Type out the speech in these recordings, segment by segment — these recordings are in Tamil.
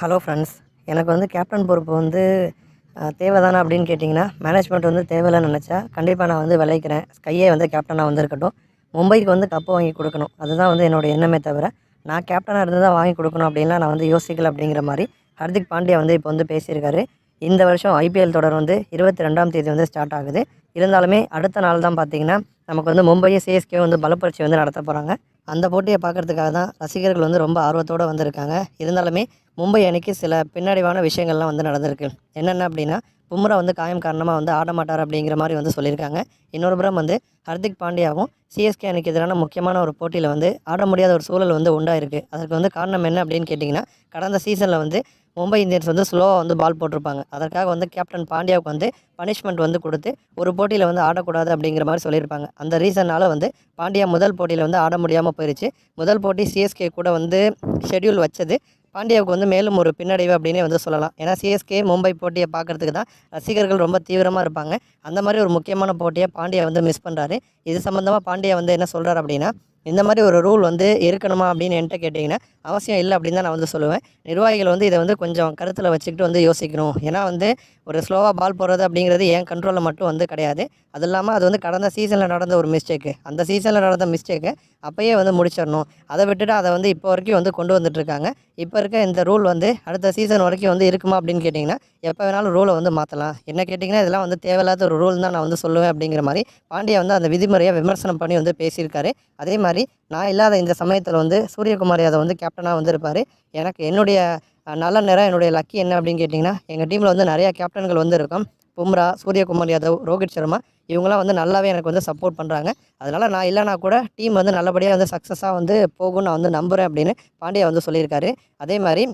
ஹலோ ஃப்ரெண்ட்ஸ் எனக்கு வந்து கேப்டன் பொறுப்பு வந்து தேவை தானே அப்படின்னு கேட்டிங்கன்னா மேனேஜ்மெண்ட் வந்து தேவையில்லைன்னு நினச்சா கண்டிப்பாக நான் வந்து விளைவிக்கிறேன் ஸ்கையே வந்து கேப்டனாக வந்து இருக்கட்டும் மும்பைக்கு வந்து கப்பு வாங்கி கொடுக்கணும். அதுதான் வந்து என்னோடய எண்ணமே தவிர நான் கேப்டனாக இருந்து தான் வாங்கி கொடுக்கணும் அப்படின்லாம் நான் வந்து யோசிக்கல அப்படிங்கிற மாதிரி ஹர்திக் பாண்டியா வந்து இப்போ வந்து பேசியிருக்காரு. இந்த வருஷம் ஐபிஎல் தொடர் வந்து இருபத்தி ரெண்டாம் தேதி வந்து ஸ்டார்ட் ஆகுது. இருந்தாலுமே அடுத்த நாள் தான் பார்த்தீங்கன்னா நமக்கு வந்து மும்பையை சிஎஸ்கே வந்து பலப்பரட்சி வந்து நடத்த போகிறாங்க அந்த போட்டியை பார்க்கறதுக்காக தான் ரசிகர்கள் வந்து ரொம்ப ஆர்வத்தோடு வந்திருக்காங்க. இருந்தாலுமே மும்பை அணிக்கு சில பின்னடைவான விஷயங்கள்லாம் வந்து நடந்திருக்கு. என்னென்ன அப்படின்னா பும்ரா வந்து காயம் காரணமாக வந்து ஆட மாட்டார் அப்படிங்கிற மாதிரி வந்து சொல்லியிருக்காங்க. இன்னொரு புறம் வந்து ஹர்திக் பாண்டியாவும் சிஎஸ்கே அணிக்கு எதிரான முக்கியமான ஒரு போட்டியில் வந்து ஆட முடியாத ஒரு சூழல் வந்து உண்டாயிருக்கு. அதற்கு வந்து காரணம் என்ன அப்படின்னு கேட்டிங்கன்னா கடந்த சீசனில் வந்து மும்பை இந்தியன்ஸ் வந்து ஸ்லோவாக வந்து பால் போட்டிருப்பாங்க. அதற்காக வந்து கேப்டன் பாண்டியாவுக்கு வந்து பனிஷ்மெண்ட் வந்து கொடுத்து ஒரு போட்டியில் வந்து ஆடக்கூடாது அப்படிங்கிற மாதிரி சொல்லியிருப்பாங்க. அந்த ரீசனால் வந்து பாண்டியா முதல் போட்டியில் வந்து ஆட முடியாமல் போயிடுச்சு முதல் போட்டி சிஎஸ்கே கூட வந்து ஷெட்யூல் வச்சது பாண்டியாவுக்கு வந்து மேலும் ஒரு பின்னடைவு அப்படின்னே வந்து சொல்லலாம். ஏன்னா சிஎஸ்கே மும்பை போட்டியை பார்க்குறதுக்கு தான் ரசிகர்கள் ரொம்ப தீவிரமாக இருப்பாங்க. அந்த மாதிரி ஒரு முக்கியமான போட்டியை பாண்டியா வந்து மிஸ் பண்ணுறாரு இது சம்மந்தமாக பாண்டியா வந்து என்ன சொல்கிறார் அப்படின்னா இந்த மாதிரி ஒரு ரூல் வந்து இருக்கணுமா அப்படின்னு என்கிட்ட கேட்டிங்கன்னா அவசியம் இல்லை அப்படின்னு தான் நான் வந்து சொல்லுவேன். நிர்வாகிகள் வந்து இதை வந்து கொஞ்சம் கருத்தில் வச்சுக்கிட்டு வந்து யோசிக்கணும். ஏன்னா வந்து ஒரு ஸ்லோவாக பால் போடுறது அப்படிங்கிறது என் கண்ட்ரோலில் மட்டும் வந்து கிடையாது. அது இல்லாமல் அது வந்து கடந்த சீசனில் நடந்த ஒரு மிஸ்டேக்கு அந்த சீசனில் நடந்த மிஸ்டேக்கு அப்போயே வந்து முடிச்சிடணும். அதை விட்டுட்டு அதை வந்து இப்போ வரைக்கும் வந்து கொண்டு வந்துட்டுருக்காங்க இப்போ இருக்க இந்த ரூல் வந்து அடுத்த சீசன் வரைக்கும் வந்து இருக்குமா அப்படின்னு கேட்டிங்கன்னா எப்போ வேணாலும் ரூலை வந்து மாற்றலாம் என்ன கேட்டிங்கன்னா இதெல்லாம் வந்து தேவையில்லாத ஒரு ரூல் தான் நான் வந்து சொல்லுவேன் அப்படிங்கிற மாதிரி பாண்டியா வந்து அந்த விதிமுறையை விமர்சனம் பண்ணி வந்து பேசியிருக்காரு. அதே மாதிரி நான் இல்லாத இந்த சமயத்தில் வந்து சூரியகுமார் யாதவ் வந்து கேப்டனாக வந்திருப்பார். எனக்கு என்னுடைய நல்ல நேரம் என்னுடைய லக்கி என்ன அப்படின்னு கேட்டிங்கன்னா எங்கள் டீமில் வந்து நிறையா கேப்டன்கள் வந்து இருக்கும். பும்ரா சூரியகுமார் யாதவ் ரோஹித் சர்மா இவங்களாம் வந்து நல்லாவே எனக்கு வந்து சப்போர்ட் பண்ணுறாங்க அதனால் நான் இல்லைனா கூட டீம் வந்து நல்லபடியாக வந்து சக்ஸஸாக வந்து போகும்னு நான் வந்து நம்புகிறேன் அப்படின்னு பாண்டியா வந்து சொல்லியிருக்காரு. அதே மாதிரி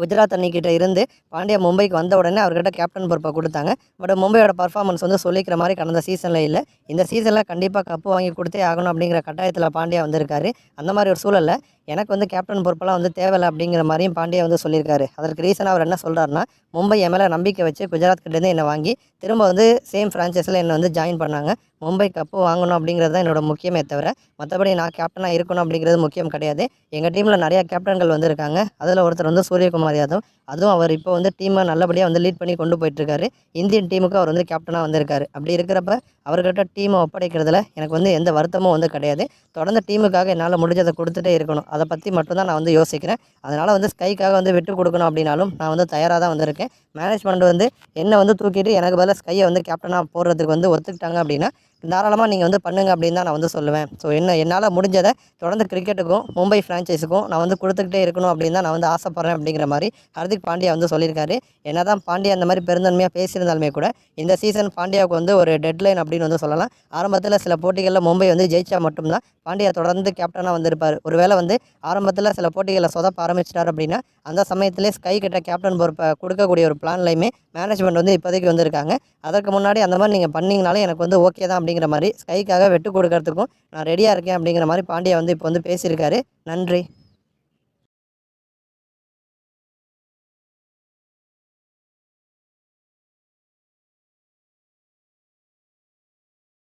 குஜராத் அணிக்கிட்ட இருந்து பாண்டியா மும்பைக்கு வந்த உடனே அவர்கிட்ட கேப்டன் பொறுப்பை கொடுத்தாங்க. பட் மும்பையோட பர்ஃபார்மன்ஸ் வந்து சொல்லிக்கிற மாதிரி கடந்த சீசனில் இல்லை. இந்த சீசனில் கண்டிப்பாக கப்பு வாங்கி கொடுத்தே ஆகணும் அப்படிங்கிற கட்டாயத்தில் பாண்டியா வந்திருக்காரு. அந்த மாதிரி ஒரு சூழலில் எனக்கு வந்து கேப்டன் பொறுப்பெல்லாம் வந்து தேவையில்லை அப்படிங்கிற மாதிரியும் பாண்டியா வந்து சொல்லியிருக்காரு. அதற்கு ரீசனாக அவர் என்ன சொல்கிறாருன்னா மும்பை என் மேலே நம்பிக்கை வச்சு குஜராத் கிட்டேருந்து என்னை வாங்கி திரும்ப வந்து சேம் ஃப்ரான்ச்சைஸில் என்னை வந்து ஜாயின் பண்ணாங்க. மும்பை கப்பு வாங்கணும் அப்படிங்கிறது தான் என்னோட முக்கியமே தவிர மற்றபடி நான் கேப்டனாக இருக்கணும் அப்படிங்கிறது முக்கியம் கிடையாது. எங்கள் டீமில் நிறையா கேப்டன்கள் வந்திருக்காங்க. அதில் ஒருத்தர் வந்து சூரியகுமார் யாதவ் அதுவும் அவர் இப்போ வந்து டீமை நல்லபடியாக வந்து லீட் பண்ணி கொண்டு போயிட்டுருக்காரு இந்தியன் டீமுக்கு அவர் வந்து கேப்டனாக வந்திருக்காரு. அப்படி இருக்கிறப்ப அவர்கிட்ட டீமை ஒப்படைக்கிறதுல எனக்கு வந்து எந்த வருத்தமும் வந்து கிடையாது. தொடர்ந்து டீமுக்காக என்னால் முடிஞ்சதை கொடுத்துட்டே இருக்கணும். அதை பற்றி மட்டும்தான் நான் வந்து யோசிக்கிறேன். அதனால் வந்து ஸ்கைக்காக வந்து விட்டு கொடுக்கணும் அப்படின்னாலும் நான் வந்து தயாராக தான் வந்திருக்கேன். மேனேஜ்மெண்ட் வந்து என்னை வந்து தூக்கிட்டு எனக்கு பதிலாக ஸ்கையை வந்து கேப்டனாக போடுறதுக்கு வந்து ஒத்துக்கிட்டாங்க அப்படின்னா தாராளமாக நீங்கள் வந்து பண்ணுங்க அப்படின்னு தான் நான் வந்து சொல்லுவேன். ஸோ என்ன என்னால் முடிஞ்சதை தொடர்ந்து கிரிக்கெட்டுக்கும் மும்பை ஃப்ரான்ச்சைஸுக்கும் நான் வந்து கொடுத்துக்கிட்டே இருக்கணும் அப்படின்னு தான் நான் வந்து ஆசைப்பட்றேன் அப்படிங்கிற மாதிரி ஹர்திக் பாண்டியா வந்து சொல்லியிருக்காரு. என்ன தான் பாண்டியா அந்த மாதிரி பெருந்தன்மையாக பேசியிருந்தாலுமே கூட இந்த சீசன் பாண்டியாவுக்கு வந்து ஒரு டெட்லைன் அப்படின்னு வந்து சொல்லலாம். ஆரம்பத்தில் சில போட்டிகளில் மும்பை வந்து ஜெயிச்சா மட்டும்தான் பாண்டியா தொடர்ந்து கேப்டனாக வந்திருப்பார். ஒருவேளை வந்து ஆரம்பத்தில் சில போட்டிகளை சொதப்ப ஆரம்பிச்சிட்டார் அப்படின்னா அந்த சமயத்திலே ஸ்கை கிட்ட கேப்டன் பொறுப்பை கொடுக்கக்கூடிய ஒரு பிளான்லையுமே மேனேஜ்மெண்ட் வந்து இப்போதைக்கு வந்திருக்காங்க. அதற்கு முன்னாடி அந்த மாதிரி நீங்கள் பண்ணிங்கனாலே எனக்கு வந்து ஓகே தான் அப்படிங்கிற மாதிரி ஸ்கைக்காக வெட்டு கொடுக்கறதுக்கும் நான் ரெடியாக இருக்கேன் அப்படிங்கிற மாதிரி பாண்டியா வந்து இப்போ வந்து பேசியிருக்காரு. நன்றி.